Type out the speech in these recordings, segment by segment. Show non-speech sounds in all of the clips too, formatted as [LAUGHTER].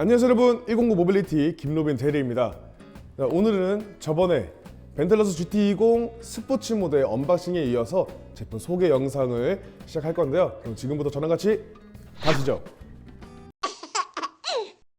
안녕하세요 여러분. 109 모빌리티 김로빈 대리입니다. 자, 오늘은 저번에 벤틀러스 GT20 스포츠 모델 언박싱에 이어서 제품 소개 영상을 시작할 건데요. 그럼 지금부터 저랑 같이 가시죠.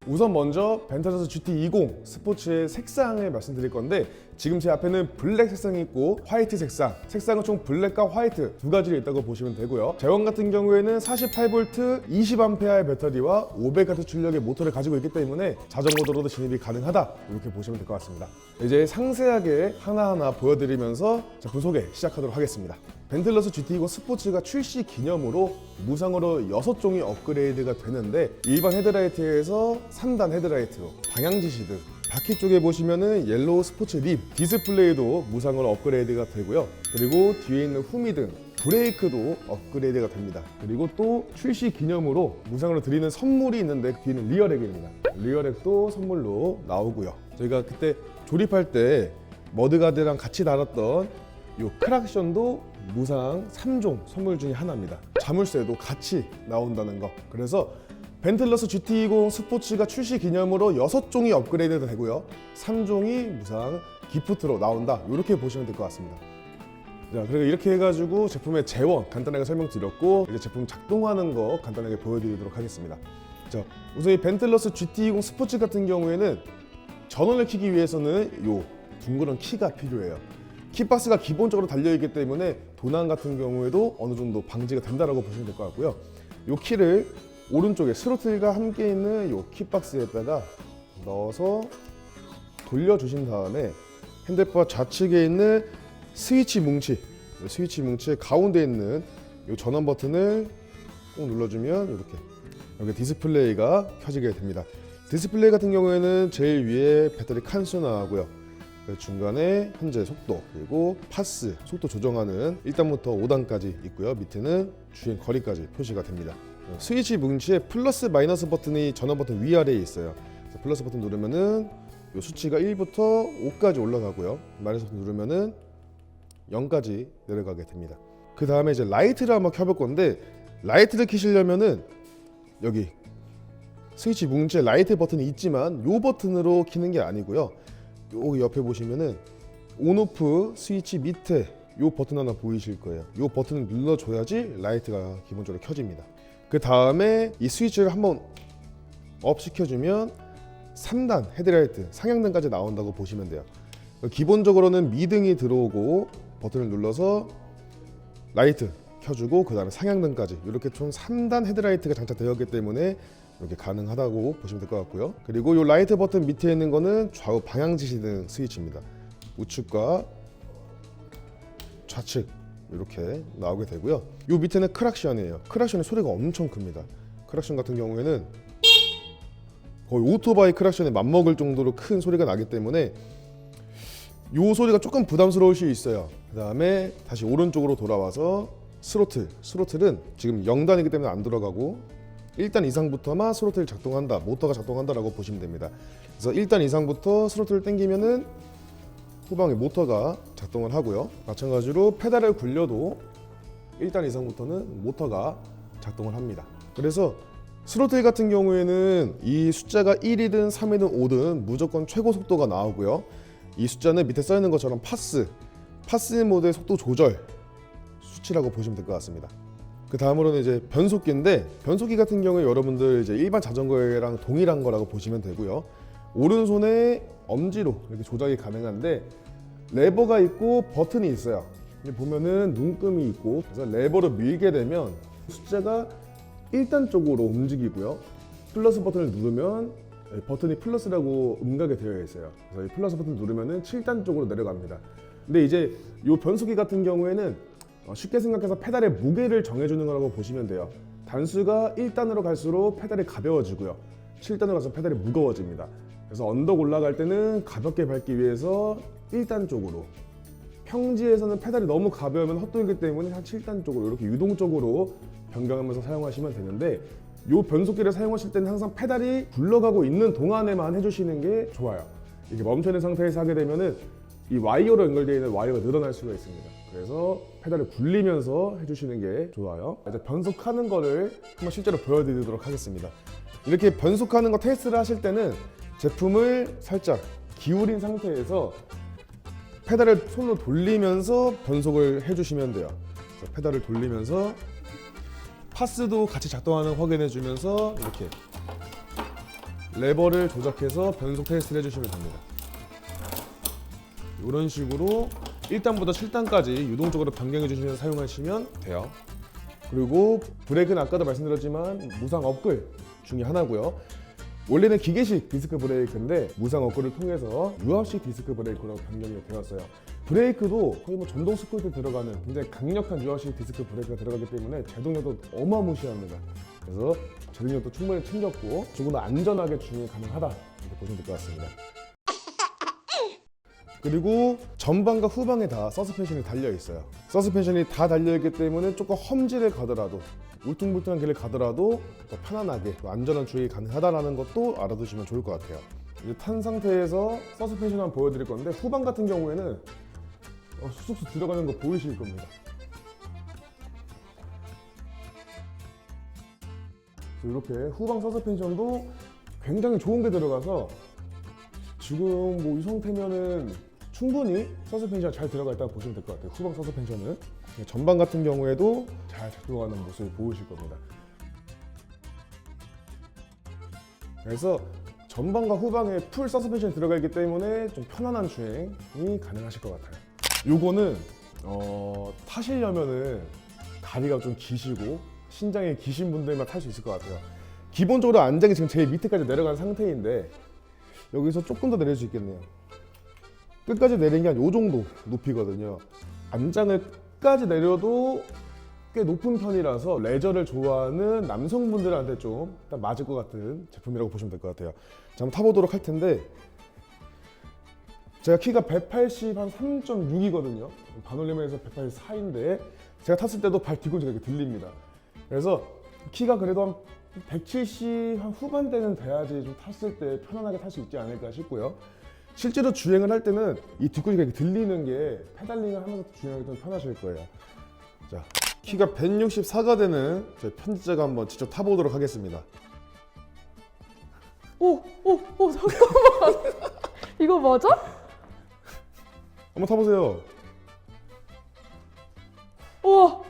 우선 먼저 벤틀러스 GT20 스포츠의 색상을 말씀드릴 건데 지금 제 앞에는 블랙 색상이 있고 화이트 색상. 색상은 총 블랙과 화이트 두 가지가 있다고 보시면 되고요. 제원 같은 경우에는 48V 20A의 배터리와 500W 출력의 모터를 가지고 있기 때문에 자전거 도로도 진입이 가능하다. 이렇게 보시면 될 것 같습니다. 이제 상세하게 하나하나 보여드리면서 제품 소개 시작하도록 하겠습니다. 벤틀러스 GT20 스포츠가 출시 기념으로 무상으로 6종이 업그레이드가 되는데 일반 헤드라이트에서 3단 헤드라이트로 방향 지시등 바퀴 쪽에 보시면은 옐로우 스포츠 립 디스플레이도 무상으로 업그레이드가 되고요 그리고 뒤에 있는 후미 등 브레이크도 업그레이드가 됩니다 그리고 또 출시 기념으로 무상으로 드리는 선물이 있는데 뒤에는 리어렉입니다 리어렉도 선물로 나오고요 저희가 그때 조립할 때 머드가드랑 같이 달았던 요 크락션도 무상 3종 선물 중에 하나입니다. 자물쇠도 같이 나온다는 거. 그래서 벤틀러스 GT20 스포츠가 출시 기념으로 6종이 업그레이드 되고요. 3종이 무상 기프트로 나온다. 이렇게 보시면 될 것 같습니다. 자, 그리고 이렇게 해가지고 제품의 재원 간단하게 설명드렸고 이제 제품 작동하는 거 간단하게 보여드리도록 하겠습니다. 자, 우선 이 벤틀러스 GT20 스포츠 같은 경우에는 전원을 켜기 위해서는 요 둥그런 키가 필요해요. 키박스가 기본적으로 달려있기 때문에 도난 같은 경우에도 어느 정도 방지가 된다라고 보시면 될 것 같고요. 요 키를 오른쪽에 스로틀과 함께 있는 요 키박스에다가 넣어서 돌려주신 다음에 핸들바 좌측에 있는 스위치 뭉치, 요 스위치 뭉치의 가운데 있는 요 전원 버튼을 꼭 눌러주면 이렇게 여기 디스플레이가 켜지게 됩니다. 디스플레이 같은 경우에는 제일 위에 배터리 칸수 나오고요. 그 중간에 현재 속도 그리고 파스 속도 조정하는 1단부터 5단까지 있고요. 밑에는 주행 거리까지 표시가 됩니다. 스위치 뭉치에 플러스 마이너스 버튼이 전원 버튼 위아래에 있어요. 플러스 버튼 누르면은 요 수치가 1부터 5까지 올라가고요. 마이너스 버튼 누르면은 0까지 내려가게 됩니다. 그 다음에 이제 라이트를 한번 켜볼 건데 라이트를 켜시려면은 여기 스위치 뭉치에 라이트 버튼이 있지만 요 버튼으로 키는 게 아니고요. 여기 옆에 보시면은 온오프 스위치 밑에 요 버튼 하나 보이실 거예요. 요 버튼을 눌러줘야지 라이트가 기본적으로 켜집니다. 그 다음에 이 스위치를 한번 업 시켜주면 3단 헤드라이트 상향등까지 나온다고 보시면 돼요. 기본적으로는 미등이 들어오고 버튼을 눌러서 라이트 켜주고 그 다음에 상향등까지 이렇게 총 3단 헤드라이트가 장착되어 있기 때문에 이렇게 가능하다고 보시면 될 것 같고요. 그리고 이 라이트 버튼 밑에 있는 거는 좌우 방향 지시등 스위치입니다. 우측과 좌측 이렇게 나오게 되고요. 이 밑에는 크락션이에요. 크락션의 소리가 엄청 큽니다. 크락션 같은 경우에는 거의 오토바이 크락션에 맞먹을 정도로 큰 소리가 나기 때문에 이 소리가 조금 부담스러울 수 있어요. 그 다음에 다시 오른쪽으로 돌아와서 스로틀. 스로틀은 지금 0단이기 때문에 안 들어가고 1단 이상부터만 스로틀 작동한다. 모터가 작동한다라고 보시면 됩니다. 그래서 1단 이상부터 스로틀을 당기면은 후방에 모터가 작동을 하고요. 마찬가지로 페달을 굴려도 1단 이상부터는 모터가 작동을 합니다. 그래서 스로틀 같은 경우에는 이 숫자가 1이든 3이든 5든 무조건 최고 속도가 나오고요. 이 숫자는 밑에 써 있는 것처럼 파스, 파스 모드의 속도 조절 수치라고 보시면 될 것 같습니다. 그 다음으로는 이제 변속기인데 변속기 같은 경우에 여러분들 이제 일반 자전거랑 동일한 거라고 보시면 되고요. 오른손에 엄지로 이렇게 조작이 가능한데 레버가 있고 버튼이 있어요. 보면은 눈금이 있고 그래서 레버를 밀게 되면 숫자가 1단 쪽으로 움직이고요. 플러스 버튼을 누르면 이 버튼이 플러스라고 음각이 되어 있어요. 그래서 이 플러스 버튼 누르면은 7단 쪽으로 내려갑니다. 근데 이제 이 변속기 같은 경우에는 어, 쉽게 생각해서 페달의 무게를 정해주는 거라고 보시면 돼요. 단수가 1단으로 갈수록 페달이 가벼워지고요. 7단으로 가서 페달이 무거워집니다. 그래서 언덕 올라갈 때는 가볍게 밟기 위해서 1단 쪽으로 평지에서는 페달이 너무 가벼우면 헛돌기 때문에 한 7단 쪽으로 이렇게 유동적으로 변경하면서 사용하시면 되는데 이 변속기를 사용하실 때는 항상 페달이 굴러가고 있는 동안에만 해주시는 게 좋아요. 이게 멈춰 있는 상태에서 하게 되면은 이 와이어로 연결되어 있는 와이어가 늘어날 수가 있습니다. 그래서 페달을 굴리면서 해주시는 게 좋아요. 이제 변속하는 거를 한번 실제로 보여드리도록 하겠습니다. 이렇게 변속하는 거 테스트를 하실 때는 제품을 살짝 기울인 상태에서 페달을 손으로 돌리면서 변속을 해주시면 돼요. 페달을 돌리면서 파스도 같이 작동하는 거 확인해 주면서 이렇게 레버를 조작해서 변속 테스트를 해주시면 됩니다. 이런 식으로 1단부터 7단까지 유동적으로 변경해 주시면서 사용하시면 돼요. 그리고 브레이크는 아까도 말씀드렸지만 무상 업글 중에 하나고요. 원래는 기계식 디스크 브레이크인데 무상 업글을 통해서 유압식 디스크 브레이크로 변경이 되었어요. 브레이크도 거의 뭐 전동 스쿠터에 들어가는 굉장히 강력한 유압식 디스크 브레이크가 들어가기 때문에 제동력도 어마무시합니다. 그래서 제동력도 충분히 챙겼고 조금 더 안전하게 주행이 가능하다 이렇게 보시면 될 것 같습니다. 그리고 전방과 후방에 다 서스펜션이 달려 있어요. 서스펜션이 다 달려 있기 때문에 조금 험지를 가더라도 울퉁불퉁한 길을 가더라도 더 편안하게 또 안전한 주행이 가능하다라는 것도 알아두시면 좋을 것 같아요. 이제 탄 상태에서 서스펜션 한번 보여드릴 건데 후방 같은 경우에는 어, 쑥쑥 들어가는 거 보이실 겁니다. 이렇게 후방 서스펜션도 굉장히 좋은 게 들어가서 지금 뭐 이 상태면은 충분히 서스펜션 잘 들어가 있다고 보시면 될 것 같아요. 후방 서스펜션은 전방 같은 경우에도 잘 작동하는 모습을 보이실 겁니다. 그래서 전방과 후방에 풀 서스펜션이 들어가 있기 때문에 좀 편안한 주행이 가능하실 것 같아요. 요거는 어, 타시려면은 다리가 좀 기시고 신장이 기신 분들만 탈 수 있을 것 같아요. 기본적으로 안장이 지금 제일 밑에까지 내려간 상태인데 여기서 조금 더 내릴 수 있겠네요. 끝까지 내린 게 한 요 정도 높이거든요. 안장을 끝까지 내려도 꽤 높은 편이라서 레저를 좋아하는 남성분들한테 좀 맞을 것 같은 제품이라고 보시면 될 것 같아요. 자, 한번 타보도록 할 텐데 제가 키가 180 한 3.6이거든요. 반올림에서 184인데 제가 탔을 때도 발 뒤꿈치가 이렇게 들립니다. 그래서 키가 그래도 한 170 한 후반대는 돼야지 좀 탔을 때 편안하게 탈 수 있지 않을까 싶고요. 실제로 주행을 할 때는 이 뒤꿈치가 이렇게 들리는 게 페달링을 하면서 주행하기 좀 편하실 거예요. 자, 키가 164가 되는 저희 편집자가 한번 직접 타보도록 하겠습니다. 오, 오, 오, 잠깐만. [LAUGHS] 이거 맞아? 한번 타보세요. 우와,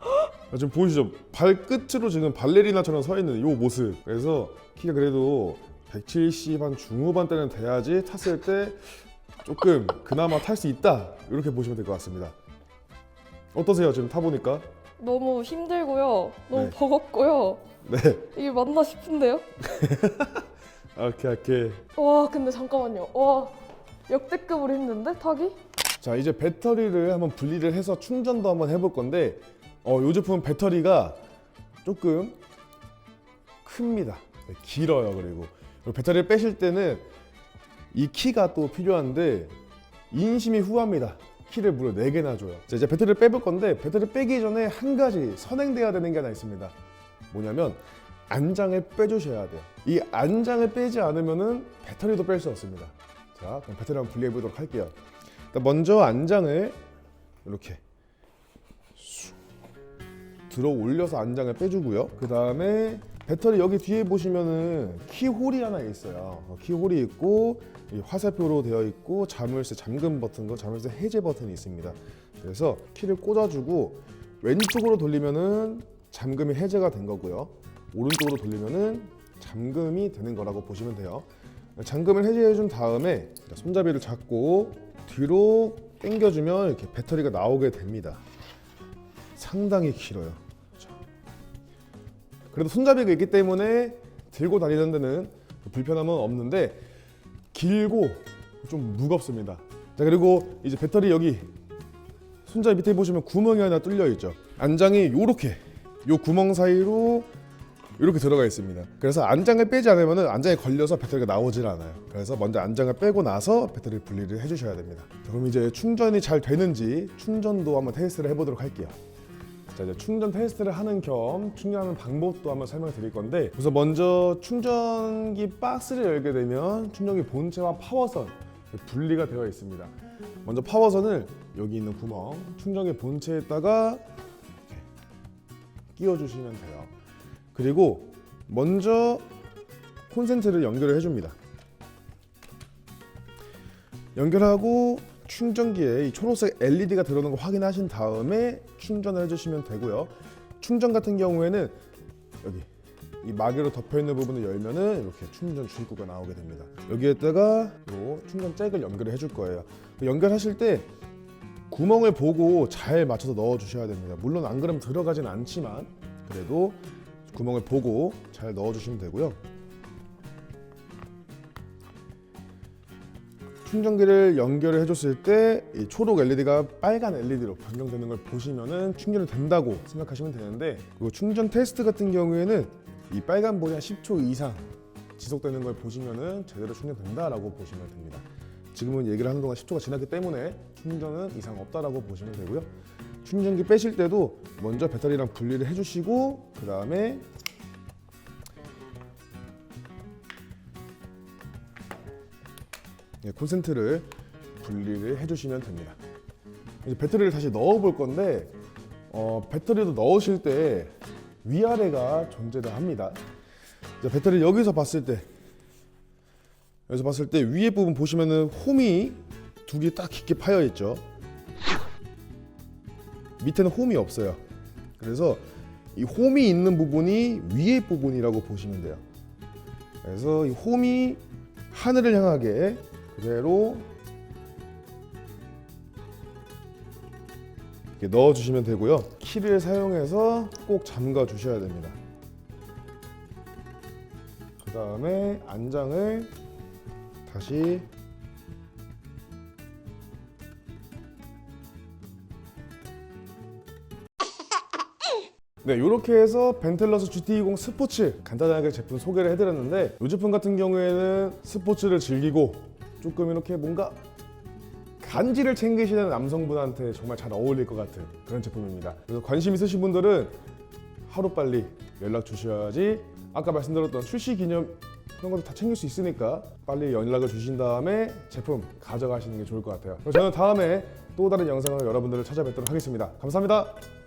아, 지금 보이시죠? 발끝으로 지금 발레리나처럼 서 있는 이 모습. 그래서 키가 그래도 170 한 중후반 대는 돼야지 탔을 때 조금 그나마 탈 수 있다. 이렇게 보시면 될 것 같습니다. 어떠세요? 지금 타보니까? 너무 힘들고요. 너무 네. 버겁고요. 네. 이게 맞나 싶은데요? [LAUGHS] 오케이, 오케이. 와, 근데 잠깐만요. 와, 역대급으로 힘든데 타기? 자, 이제 배터리를 한번 분리를 해서 충전도 한번 해볼 건데, 어, 이 제품 배터리가 조금 큽니다. 네, 길어요, 그리고. 배터리를 빼실 때는 이 키가 또 필요한데, 인심이 후합니다. 키를 무려 4개나 줘요. 자, 이제 배터리를 빼볼 건데, 배터리 빼기 전에 한 가지 선행돼야 되는 게 하나 있습니다. 뭐냐면, 안장을 빼주셔야 돼요. 이 안장을 빼지 않으면은 배터리도 뺄 수 없습니다. 자, 그럼 배터리 한번 분리해 보도록 할게요. 먼저 안장을 이렇게 쑥 들어 올려서 안장을 빼주고요. 그 다음에 배터리 여기 뒤에 보시면은 키홀이 하나 있어요. 어, 키홀이 있고 이 화살표로 되어 있고 자물쇠 잠금 버튼과 자물쇠 해제 버튼이 있습니다. 그래서 키를 꽂아주고 왼쪽으로 돌리면은 잠금이 해제가 된 거고요. 오른쪽으로 돌리면은 잠금이 되는 거라고 보시면 돼요. 잠금을 해제해 준 다음에 손잡이를 잡고 뒤로 당겨주면 이렇게 배터리가 나오게 됩니다. 상당히 길어요. 자. 그래도 손잡이가 있기 때문에 들고 다니는 데는 불편함은 없는데 길고 좀 무겁습니다. 자 그리고 이제 배터리 여기 손잡이 밑에 보시면 구멍이 하나 뚫려 있죠. 안장이 요렇게 요 구멍 사이로 이렇게 들어가 있습니다. 그래서 안장을 빼지 않으면 안장에 걸려서 배터리가 나오질 않아요. 그래서 먼저 안장을 빼고 나서 배터리 분리를 해주셔야 됩니다. 자, 그럼 이제 충전이 잘 되는지 충전도 한번 테스트를 해보도록 할게요. 자 이제 충전 테스트를 하는 겸 충전하는 방법도 한번 설명드릴 건데 우선 먼저 충전기 박스를 열게 되면 충전기 본체와 파워선 분리가 되어 있습니다. 먼저 파워선을 여기 있는 구멍 충전기 본체에다가 끼워주시면 돼요. 그리고 먼저 콘센트를 연결을 해줍니다. 연결하고 충전기에 이 초록색 LED가 들어오는 거 확인하신 다음에 충전을 해주시면 되고요. 충전 같은 경우에는 여기 이 마개로 덮여 있는 부분을 열면은 이렇게 충전 주입구가 나오게 됩니다. 여기에다가 요 충전 잭을 연결을 해줄 거예요. 연결하실 때 구멍을 보고 잘 맞춰서 넣어 주셔야 됩니다. 물론 안 그러면 들어가진 않지만 그래도 구멍을 보고 잘 넣어 주시면 되고요. 충전기를 연결을 해줬을 때이 초록 LED가 빨간 LED로 변경되는 걸 보시면은 충전이 된다고 생각하시면 되는데 그리고 충전 테스트 같은 경우에는 이 빨간 볼이 한 10초 이상 지속되는 걸 보시면은 제대로 충전된다라고 보시면 됩니다. 지금은 얘기를 하는 동안 10초가 지났기 때문에 충전은 이상 없다라고 보시면 되고요. 충전기 빼실 때도 먼저 배터리랑 분리를 해주시고 그 다음에 콘센트를 분리를 해주시면 됩니다. 이제 배터리를 다시 넣어 볼 건데 어, 배터리도 넣으실 때 위아래가 존재를 합니다. 이제 배터리 여기서 봤을 때 여기서 봤을 때 위에 부분 보시면은 홈이 두 개 딱 깊게 파여 있죠. 밑에는 홈이 없어요. 그래서 이 홈이 있는 부분이 위에 부분이라고 보시면 돼요. 그래서 이 홈이 하늘을 향하게 그대로 이렇게 넣어 주시면 되고요. 키를 사용해서 꼭 잠가 주셔야 됩니다. 그 다음에 안장을 다시 네, 이렇게 해서 벤틀러스 GT20 스포츠 간단하게 제품 소개를 해드렸는데 이 제품 같은 경우에는 스포츠를 즐기고 조금 이렇게 뭔가 간지를 챙기시는 남성분한테 정말 잘 어울릴 것 같은 그런 제품입니다. 그래서 관심 있으신 분들은 하루빨리 연락 주셔야지 아까 말씀드렸던 출시 기념 그런 것도 다 챙길 수 있으니까 빨리 연락을 주신 다음에 제품 가져가시는 게 좋을 것 같아요. 그럼 저는 다음에 또 다른 영상으로 여러분들을 찾아뵙도록 하겠습니다. 감사합니다.